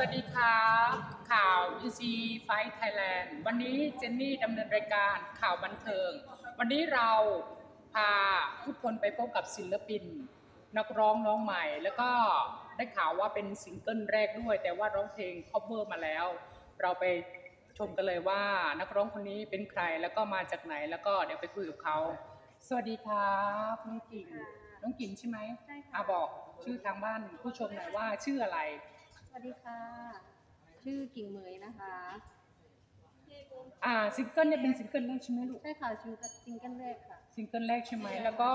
สวัสดีครับข่าว EC Fight Thailand วันนี้เจนนี่ดำเนินรายการข่าวบันเทิง วันนี้เราพาทุกคนไปพบกับศิลปิน นักร้องน้องใหม่ แล้วก็ได้ข่าวว่าเป็นซิงเกิลแรกด้วย แต่ว่าร้องเพลง cover มาแล้ว เราไปชมกันเลยว่านักร้องคนนี้เป็นใครแล้วก็มาจากไหนแล้วก็เดี๋ยวไปคุยกับเขา สวัสดีครับน้องกิ่งค่ะน้องกิ่งใช่ไหมใช่ค่ะอะบอกชื่อทางบ้านผู้ชมหน่อยว่าชื่ออะไร สวัสดีค่ะ ชื่อกิ่งเหมยนะคะ อ่าซิงเกิลเนี่ยเป็นซิงเกิลแรกใช่ไหมลูก ใช่ค่ะซิงเกิลซิงเกิลแรกค่ะ ซิงเกิลแรกใช่ไหมแล้วก็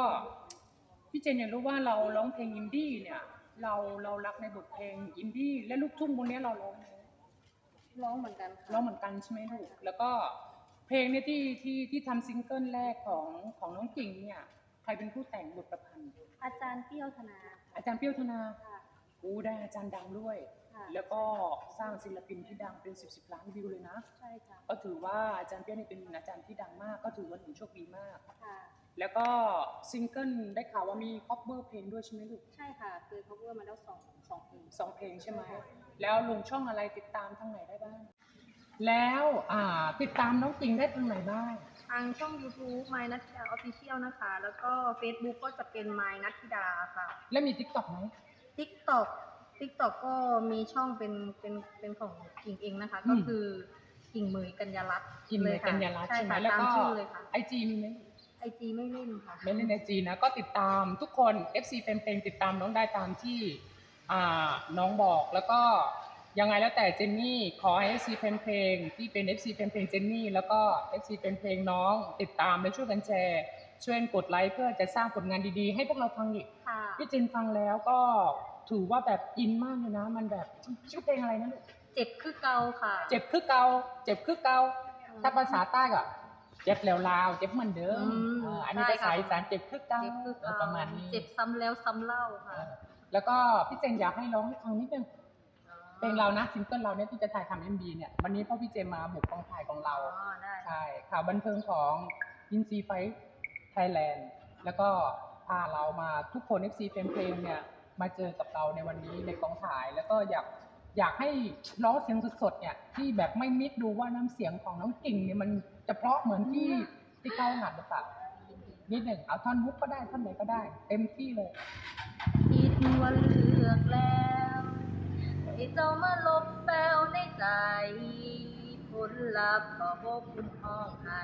พี่เจนอยากรู้ว่าเราร้องเพลงอินดี้เนี่ย เราเรารักในบทเพลงอินดี้และลูกทุ่งพวกเนี้ยเราร้องไหมร้องเหมือนกันค่ะร้องเหมือนกันใช่ไหมลูก แล้วก็เพลงเนี่ยที่ที่ที่ทำซิงเกิลแรกของของน้องกิ่งเนี่ย ใครเป็นผู้แต่งบทประพันธ์ อาจารย์เปรี้ยวธนาอาจารย์เปรี้ยวธนา ค่ะ อู้ได้อาจารย์ดังด้วย ค่ะแล้วก็สร้างศิลปินที่ดังเป็นสิบสิบล้านวิวเลยนะ ใช่ค่ะก็ถือว่าอาจารย์เปียนี่เป็นอาจารย์ที่ดังมาก ก็ถือว่าหนูโชคดีมาก ค่ะ แล้วก็ซิงเกิลได้ข่าวว่ามีคอปเบอร์เพลงด้วยใช่ไหมลูกใช่ค่ะเคย cover มาแล้วสองสองเพลง สองเพลงใช่ไหม แล้วลงช่องอะไรติดตามทางไหนได้บ้าง แล้วอ่าติดตามน้องจริงได้ทางไหนบ้าง ทางช่อง YouTube My นัทธิดา Official นะคะ แล้วก็ Facebook ก็จะเป็น My นัทธิดาค่ะ และมีทิกต็อกไหม TikTok TikTok ก็มีช่องเป็นเป็นเป็นของกิ่งเองนะคะอืมก็คือกิ่งเหมยกัญญารัตน์กินเลยค่ะกัญญารัตน์ใช่ใช่ไหมค่ะแล้วตามก็ชื่อเลยค่ะไอจีมีไหมไอจีไม่เล่นค่ะ ไม่เล่นไอจีนะก็ติดตามทุกคน FC เป็นเพลงติดตามน้องได้ตามที่อ่าน้องบอกแล้วก็ ยังไงแล้วแต่เจนนี่ขอให้ FC เป็นเพลงที่เป็น FC เป็นเพลงเจนนี่แล้วก็ FC เป็นเพลงน้อง ติดตามและช่วยกันแชร์ช่วยกันกดไลค์เพื่อจะสร้างผลงานดีๆ ให้พวกเราฟังอีกค่ะ พี่เจนฟังแล้วก็ถือว่าแบบอินมากเลยนะ มันแบบชื่อเพลงอะไรนะลูกเจ็บคือเกาค่ะเจ็บคือเกาเจ็บคือเกาถ้าภาษาใต้ก็เจ็บแล้วลาวเจ็บเหมือนเดิมอืมเอออันนี้ใช่ภาษาค่ะอีสานเจ็บคือเกาเจ็บคือเออเกาประมาณนี้เจ็บซ้ำแล้วซ้ำเล่าเอค่ะอแล้วก็พี่เจนอยากให้ร้องให้ฟังนิดนึง เพลงเรานะซิงเกิลเราเนี่ยที่จะถ่ายทำเอ็มบีเนี่ยวันนี้พ่อพี่เจมมาบุกกองถ่ายของเราอ๋อได้ใช่ข่าวบันเทิงของยินซีไฟไทยแลนด์แล้วก็พาเรามาทุกคน FC เพลงเพลงเนี่ยมาเจอกับเราในวันนี้ในกองถ่ายแล้วก็อยากอยากให้ร้องเสียงสดๆเนี่ยที่แบบไม่มิดดูว่าน้ำเสียงของน้องกิ่งเนี่ยมันจะเพราะเหมือนที่ที่เขาหัดหรือเปล่านิดหนึ่งเอาท่อนฮุกก็ได้ท่อนไหนก็ได้ เต็มที่เลยคิดว่าเลือกแล้ว ที่เจ้ามาลบแปลวในใจ ผลลัพธ์ก็บคุ้มห้องให้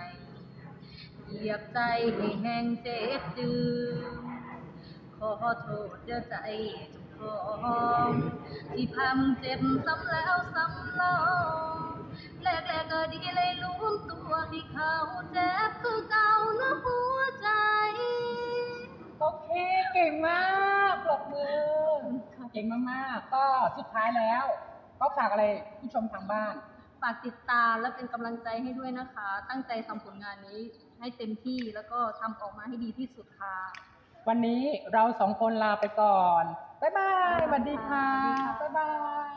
เหยียบใจให้แห้งเจ็บจืดขอโทษเด้อใจทุกคนที่พามึงเจ็บซ้ำแล้วซ้ำเลองแรกๆก็ดีเลยรู้ตัวที่เขาเจ็บคือเก่านะหัวใจ โอเค เก่งมากปรบมือ เก่งมากๆ ก็สุดท้ายแล้ว ก็ฝากอะไรผู้ชมทางบ้าน ฝากติดตามและเป็นกำลังใจให้ด้วยนะคะ ตั้งใจทำผลงานนี้ให้เต็มที่แล้วก็ทำออกมาให้ดีที่สุดค่ะ วันนี้เราสองคนลาไปก่อน บ๊ายบายสวัสดีค่ะสวัสดีค่ะบ๊ายบาย